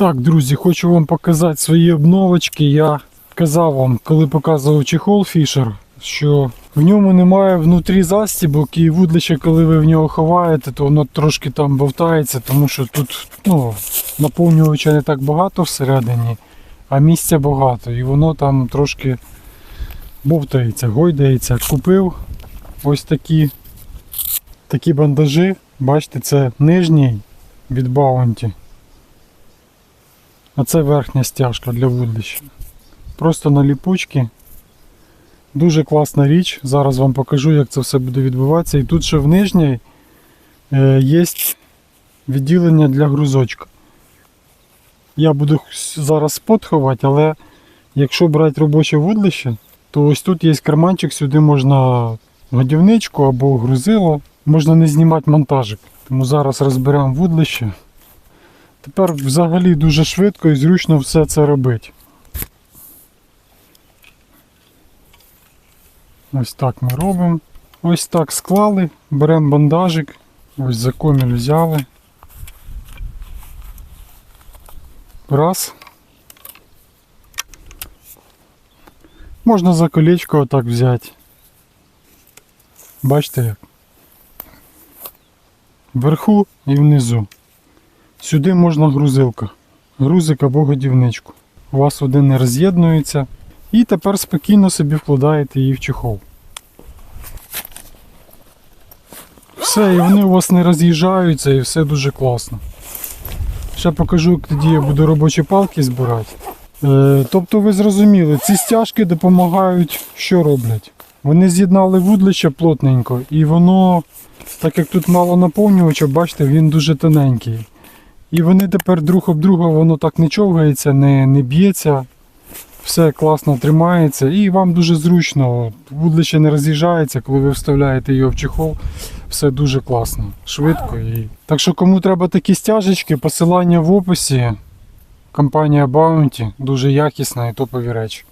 Так, друзі, хочу вам показати свої обновочки. Я казав вам, коли показував чехол Fisher, що в ньому немає внутрі застібок і вудлище, коли ви в нього ховаєте, то воно трошки там бовтається, тому що тут ну, наповнювача не так багато всередині, а місця багато. І воно там трошки бовтається, гойдається. Купив ось такі, такі бандажі. Бачите, це нижній від Bounty. А це верхня стяжка для вудлища. Просто на ліпучки. Дуже класна річ. Зараз вам покажу, як це все буде відбуватися. І тут ще в нижній е, є відділення для грузочка. Я буду зараз спот але якщо брати робоче вудлище, то ось тут є карманчик, сюди можна годівничку або грузило. Можна не знімати монтажик. Тому зараз розберемо вудлище. Тепер взагалі дуже швидко і зручно все це робити. Ось так ми робимо. Ось так склали, беремо бандажик, ось за коміль взяли. Раз. Можна за колечко отак взяти. Бачите як? Вверху і внизу. Сюди можна грузилка. Грузик або годівничку. У вас один не роз'єднується. І тепер спокійно собі вкладаєте її в чехол. Все, і вони у вас не роз'їжджаються і все дуже класно. Ще покажу, як тоді я буду робочі палки збирати. Е, тобто ви зрозуміли, ці стяжки допомагають, що роблять. Вони з'єднали вудлище плотненько, і воно, так як тут мало наповнювача, бачите, він дуже тоненький. І вони тепер друг об друга воно так не човгається, не, не б'ється. Все класно тримається і вам дуже зручно. Вудлище не роз'їжджається, коли ви вставляєте його в чехол. Все дуже класно, швидко. І... Так що кому треба такі стяжечки, посилання в описі. Компанія Bounty, дуже якісна і топові речі.